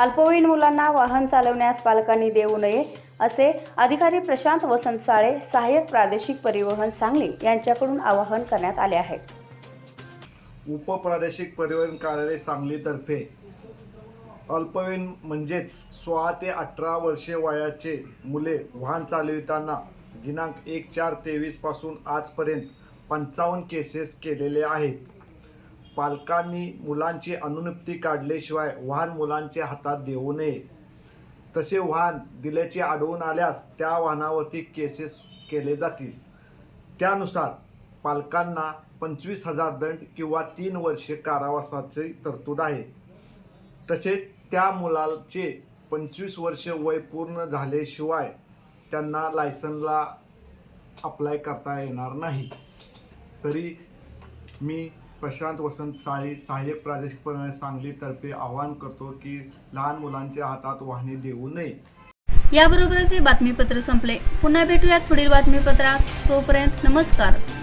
अल्पवयीन मुलांना वाहन चालवण्यास पालकांनी देऊ नये असे अधिकारी प्रशांत वसंत साळे सहाय्यक प्रादेशिक परिवहन सांगली यांच्याकडून आवाहन करण्यात आले आहे. उपप्रादेशिक परिवहन कार्यालय सांगलीतर्फे अल्पवयीन म्हणजेच सोळा ते अठरा वर्षे वयाचे मुले वाहन चालविताना दिनांक एक चार तेवीसपासून आजपर्यंत पंचावन्न केसेस केलेले आहेत. पालकांनी मुलांची अनुमती काढल्याशिवाय वाहन मुलांच्या हातात देऊ नये. तसे वाहन दिल्याचे आढळून आल्यास त्या वाहनावरती केसेस केले जातील. त्यानुसार पालकांना पंचवीस हजार दंड किंवा तीन वर्षे कारावासाची तरतूद आहे. तसेच त्या मुलाचे पंचवीस वर्ष वय पूर्ण झाल्याशिवाय त्यांना लायसनला अप्लाय करता येणार नाही. तरी मी प्रशांत वसंत साळी सहाय्यक प्रादेशिक परिवहन सांगलीतर्फे आवाहन करतो की लहान मुलांच्या हातात वाहने देऊ नये. याबरोबरच हे बातमीपत्र संपले. पुन्हा भेटूयात पुढील बातमीपत्रात. तोपर्यंत नमस्कार.